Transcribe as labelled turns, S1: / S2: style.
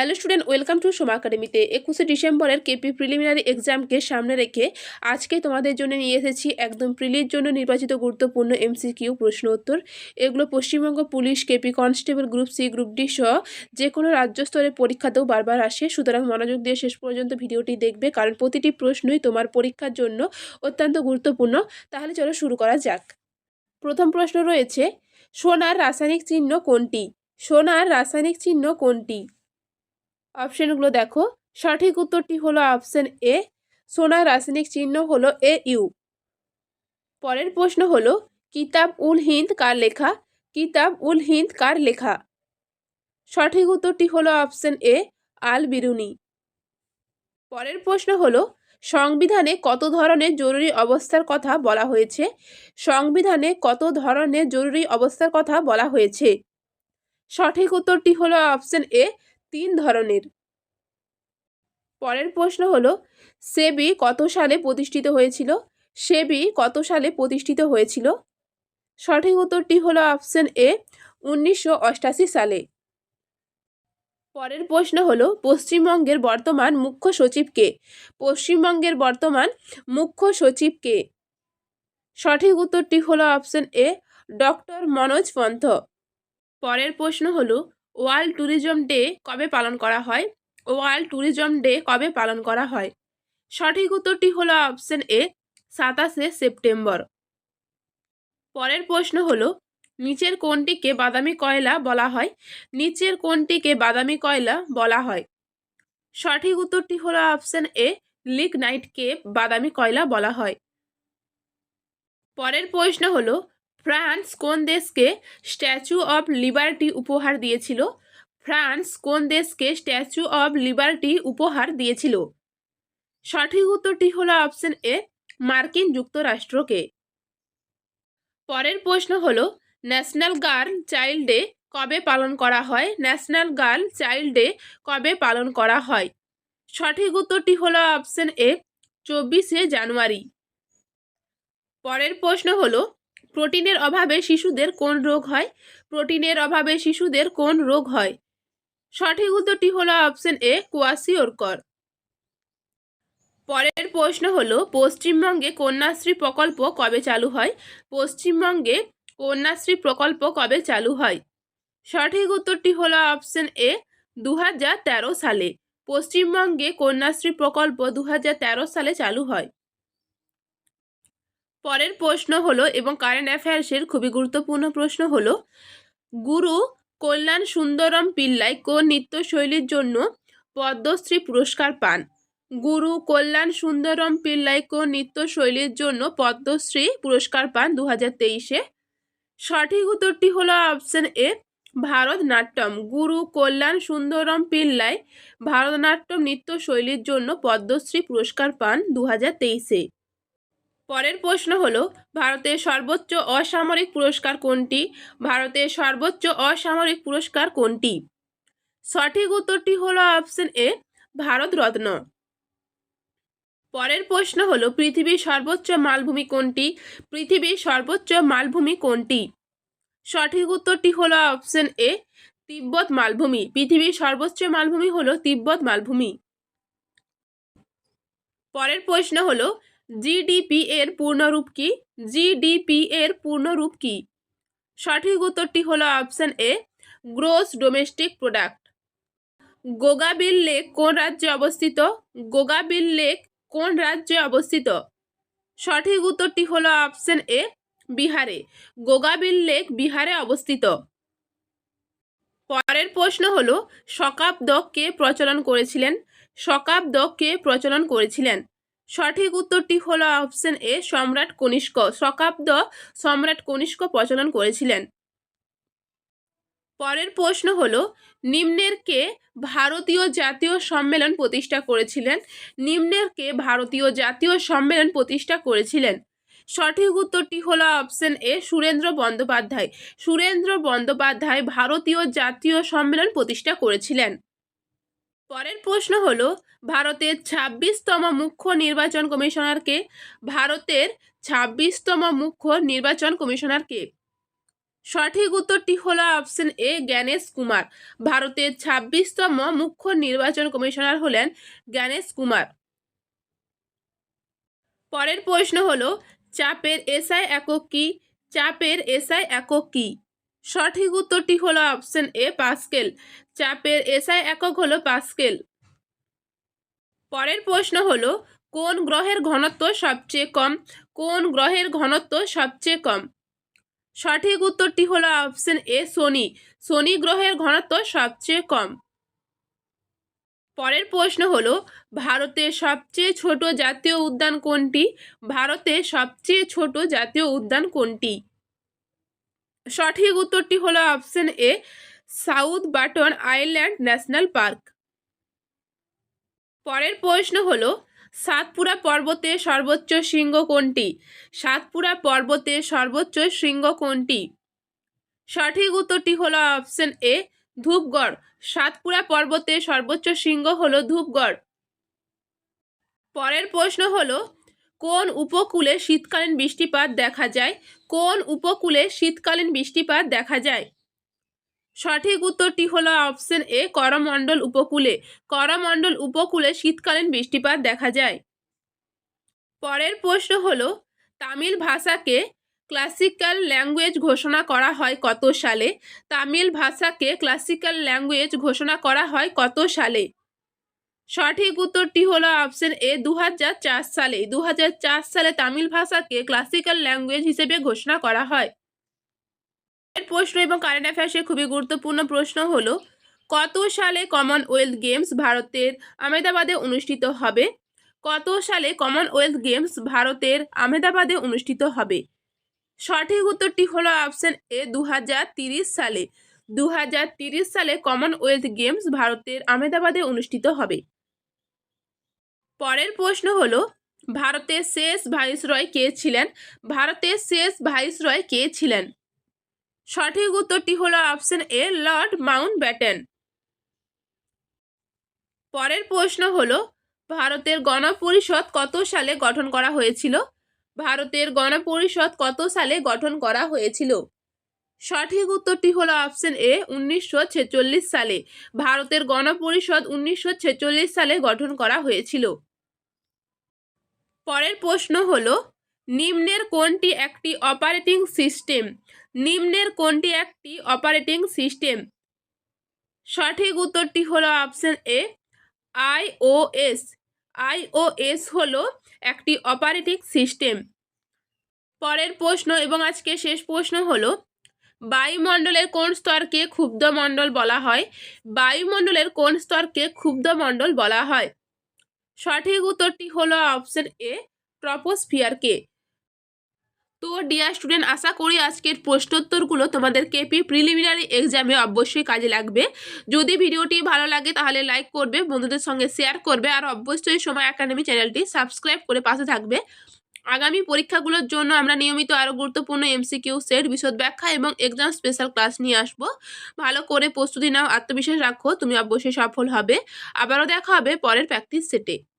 S1: Hello student, welcome to Soma একাডেমিতে। একুশে ডিসেম্বরের কেপি প্রিলিমিনারি এক্সামকে সামনে রেখে আজকে তোমাদের জন্য নিয়ে এসেছি একদম প্রিলির জন্য নির্বাচিত গুরুত্বপূর্ণ এমসিকিউ প্রশ্ন উত্তর এগুলো Paschimbanga police, KP constable, group C, group D সহ যে কোনো রাজ্য স্তরের পরীক্ষাতেও বারবার আসে। সুতরাং মনোযোগ দিয়ে শেষ পর্যন্ত ভিডিওটি দেখবে, কারণ প্রতিটি প্রশ্নই তোমার পরীক্ষার জন্য অত্যন্ত গুরুত্বপূর্ণ। তাহলে চলো শুরু করা যাক। প্রথম প্রশ্ন রয়েছে, সোনার রাসায়নিক চিহ্ন কোনটি? সোনার রাসায়নিক চিহ্ন কোনটি? অপশনগুলো দেখো। সঠিক উত্তরটি হলো অপশন এ সোনার রাসায়নিক চিহ্ন হলো এ ইউ পরের প্রশ্ন হলো, কিতাব উল হিন্দ কার লেখা? কিতাব উল হিন্দ কার লেখা? সঠিক উত্তরটি হলো অপশন এ আল বিরুনি। পরের প্রশ্ন হলো, সংবিধানে কত ধরনের জরুরি অবস্থার কথা বলা হয়েছে? সংবিধানে কত ধরনের জরুরি অবস্থার কথা বলা হয়েছে? সঠিক উত্তরটি হলো অপশন এ তিন ধরনের। পরের প্রশ্ন হলো, সেবি কত সালে প্রতিষ্ঠিত হয়েছিল? সেবি কত সালে প্রতিষ্ঠিত হয়েছিল? সঠিক উত্তরটি হলো অপশন এ, উনিশশো সালে। পরের প্রশ্ন হলো, পশ্চিমবঙ্গের বর্তমান মুখ্য সচিবকে পশ্চিমবঙ্গের বর্তমান মুখ্য সচিবকে সঠিক উত্তরটি হলো option A, doctor Manoj Pant. পরের প্রশ্ন হলো ওয়ার্ল্ড ট্যুরিজম ডে কবে পালন করা হয়? ওয়ার্ল্ড ট্যুরিজম ডে কবে পালন করা হয়? সঠিক উত্তরটি হলো অপশন এ সাতাশে সেপ্টেম্বর। পরের প্রশ্ন হলো, নিচের কোনটিকে বাদামি কয়লা বলা হয়? নিচের কোনটিকে বাদামি কয়লা বলা হয়? সঠিক উত্তরটি হলো অপশন এ লিগনাইটকে বাদামি কয়লা বলা হয়। পরের প্রশ্ন হলো ফ্রান্স কোন দেশকে স্ট্যাচু অব লিবার্টি উপহার দিয়েছিল? ফ্রান্স কোন দেশকে স্ট্যাচু অব লিবার্টি উপহার দিয়েছিল? সঠিক উত্তরটি হলো অপশন এ, মার্কিন যুক্তরাষ্ট্রকে। পরের প্রশ্ন হলো, ন্যাশনাল গার্ল চাইল্ড ডে কবে পালন করা হয়? ন্যাশনাল গার্ল চাইল্ড ডে কবে পালন করা হয়? সঠিক উত্তরটি হলো অপশন এ, চব্বিশে জানুয়ারি। পরের প্রশ্ন হলো প্রোটিনের অভাবে শিশুদের কোন রোগ হয়? প্রোটিনের অভাবে শিশুদের কোন রোগ হয়? সঠিক উত্তরটি হলো অপশন এ, কোয়াসিওরকর। পরের প্রশ্ন হলো, পশ্চিমবঙ্গে কন্যাশ্রী প্রকল্প কবে চালু হয়? পশ্চিমবঙ্গে কন্যাশ্রী প্রকল্প কবে চালু হয়? সঠিক উত্তরটি হলো অপশন এ দু হাজার তেরো সালে। পশ্চিমবঙ্গে কন্যাশ্রী প্রকল্প দু হাজার তেরো সালে চালু হয়। পরের প্রশ্ন হলো এবং কারেন্ট অ্যাফেয়ার্সের খুবই গুরুত্বপূর্ণ প্রশ্ন হলো, গুরু কল্যাণ সুন্দরম পিল্লাই কোন নৃত্যশৈলীর জন্য পদ্মশ্রী পুরস্কার পান? গুরু কল্যাণ সুন্দরম পিল্লাই কোন নৃত্যশৈলীর জন্য পদ্মশ্রী পুরস্কার পান দু হাজার তেইশে? সঠিক উত্তরটি হলো অপশন এ ভারতনাট্যম। গুরু কল্যাণ সুন্দরম পিল্লাই ভারতনাট্যম নৃত্যশৈলীর জন্য পদ্মশ্রী পুরস্কার পান দু হাজার তেইশে। পরের প্রশ্ন হলো, ভারতের সর্বোচ্চ অসামরিক পুরস্কার কোনটি? ভারতের সর্বোচ্চ অসামরিক পুরস্কার কোনটি? সঠিক উত্তরটি হলো অপশন এ ভারতরত্ন পরের প্রশ্ন হল, পৃথিবীর সর্বোচ্চ মালভূমি কোনটি? পৃথিবীর সর্বোচ্চ মালভূমি কোনটি? সঠিক উত্তরটি হলো অপশন এ তিব্বত মালভূমি। পৃথিবীর সর্বোচ্চ মালভূমি হল তিব্বত মালভূমি। পরের প্রশ্ন হলো জিডিপি এর পূর্ণরূপ কি? জিডিপি এর পূর্ণরূপ কি? সঠিক উত্তরটি হলো option A gross domestic product Gogabil lake কোন রাজ্যে অবস্থিত? গোগাবিল লেক কোন রাজ্যে অবস্থিত? সঠিক উত্তরটি হলো অপশন এ বিহারে। গোগাবিল লেক বিহারে অবস্থিত। পরের প্রশ্ন হলো শকাব্দ কে প্রচলন করেছিলেন। শকাব্দ কে প্রচলন করেছিলেন। সঠিক উত্তরটি হলো অপশন এ সম্রাট কনিষ্ক। শকাব্দ সম্রাট কনিষ্ক প্রচলন করেছিলেন। পরের প্রশ্ন হলো, নিম্নের কে ভারতীয় জাতীয় সম্মেলন প্রতিষ্ঠা করেছিলেন? নিম্নের কে ভারতীয় জাতীয় সম্মেলন প্রতিষ্ঠা করেছিলেন? সঠিক উত্তরটি হলো অপশন এ সুরেন্দ্র বন্দ্যোপাধ্যায়। সুরেন্দ্র বন্দ্যোপাধ্যায় ভারতীয় জাতীয় সম্মেলন প্রতিষ্ঠা করেছিলেন। পরের প্রশ্ন হলো, ভারতের ছাব্বিশতম মুখ্য নির্বাচন কমিশনারকে ভারতের ছাব্বিশতম মুখ্য নির্বাচন কমিশনারকে সঠিক উত্তরটি হলো অপশন এ জ্ঞানেশ কুমার। ভারতের ছাব্বিশতম মুখ্য নির্বাচন কমিশনার হলেন জ্ঞানেশ কুমার। পরের প্রশ্ন হলো, চাপের এসআই একক কি? চাপের এসআই একক কি? সঠিক উত্তরটি হলো অপশন এ, পাস্কেল। চাপের এসআই একক হলো পাস্কেল। পরের প্রশ্ন হলো, কোন গ্রহের ঘনত্ব সবচেয়ে কম? কোন গ্রহের ঘনত্ব সবচেয়ে কম? সঠিক উত্তরটি হলো অপশন এ, শনি। শনি গ্রহের ঘনত্ব সবচেয়ে কম। পরের প্রশ্ন হলো ভারতের সবচেয়ে ছোট জাতীয় উদ্যান কোনটি? ভারতের সবচেয়ে ছোট জাতীয় উদ্যান কোনটি? সঠিক উত্তরটি হলো option A South Button Island National Park পরের প্রশ্ন হলো, সাতপুরা পর্বতে সর্বোচ্চ শৃঙ্গ কোনটি? সাতপুরা পর্বতে সর্বোচ্চ শৃঙ্গ কোনটি? সঠিক উত্তরটি হলো অপশন এ ধূপগড়। সাতপুরা পর্বতে সর্বোচ্চ শৃঙ্গ হলো ধূপগড়। পরের প্রশ্ন হলো, কোন উপকূলে শীতকালীন বৃষ্টিপাত দেখা যায়? কোন উপকূলে শীতকালীন বৃষ্টিপাত দেখা যায়? সঠিক উত্তরটি হলো অপশন এ, করমণ্ডল উপকূলে। করমণ্ডল উপকূলে শীতকালীন বৃষ্টিপাত দেখা যায়। পরের প্রশ্ন হলো, তামিল ভাষাকে ক্লাসিক্যাল ল্যাঙ্গুয়েজ ঘোষণা করা হয় কত সালে? তামিল ভাষাকে ক্লাসিক্যাল ল্যাঙ্গুয়েজ ঘোষণা করা হয় কত সালে? সঠিক উত্তরটি হলো অপশন এ দু হাজার চার সালে। দু হাজার চার সালে তামিল ভাষাকে ক্লাসিক্যাল ল্যাঙ্গুয়েজ হিসেবে ঘোষণা করা হয়। এর প্রশ্ন এবং কারেন্ট অ্যাফেয়ার্সের খুবই গুরুত্বপূর্ণ প্রশ্ন হলো, কত সালে কমনওয়েলথ গেমস ভারতের আহমেদাবাদে অনুষ্ঠিত হবে? কত সালে কমনওয়েলথ গেমস ভারতের আহমেদাবাদে অনুষ্ঠিত হবে? সঠিক উত্তরটি হলো অপশন এ দু সালে। দু সালে কমনওয়েলথ গেমস ভারতের আহমেদাবাদে অনুষ্ঠিত হবে। পরের প্রশ্ন হলো, ভারতের শেষ ভাইসরয় কে ছিলেন? ভারতের শেষ ভাইসরয় কে ছিলেন? সঠিক উত্তরটি হলো option A Lord Mountbatten পরের প্রশ্ন হলো, ভারতের গণপরিষদ কত সালে গঠন করা হয়েছিল? ভারতের গণপরিষদ কত সালে গঠন করা হয়েছিল? সঠিক উত্তরটি হলো অপশন এ উনিশশো ছেচল্লিশ সালে। ভারতের গণপরিষদ উনিশশো ছেচল্লিশ সালে গঠন করা হয়েছিল। পরের প্রশ্ন হলো, নিম্নের কোনটি একটি অপারেটিং সিস্টেম নিম্নের কোনটি একটি অপারেটিং সিস্টেম সঠিক উত্তরটি হলো অপশন এ আইওএস আইওএস হলো একটি অপারেটিং সিস্টেম পরের প্রশ্ন এবং আজকে শেষ প্রশ্ন হলো, বায়ুমণ্ডলের কোন স্তরকে ক্ষুব্ধ মণ্ডল বলা হয়? বায়ুমণ্ডলের কোন স্তরকে ক্ষুব্ধ মণ্ডল বলা হয়? সঠিক উত্তরটি হলো অপশন এ ট্রপোস্ফিয়ারকে তো ডিয়ার স্টুডেন্ট আশা করি আজকের প্রশ্নোত্তরগুলো তোমাদের কেপি প্রিলিমিনারি এক্সামে অবশ্যই কাজে লাগবে। যদি ভিডিওটি ভালো লাগে তাহলে লাইক করবে, বন্ধুদের সঙ্গে শেয়ার করবে, আর অবশ্যই সময় একাডেমি চ্যানেলটি সাবস্ক্রাইব করে পাশে থাকবে। আগামী পরীক্ষাগুলোর জন্য আমরা নিয়মিত আরও গুরুত্বপূর্ণ এমসিকিউ সেট, বিশদ ব্যাখ্যা এবং এক্সাম স্পেশাল ক্লাস নিয়ে আসব। ভালো করে প্রস্তুতি নাও, আত্মবিশ্বাস রাখো, তুমি অবশ্যই সফল হবে। আবারও দেখা হবে পরের প্র্যাকটিস সেটে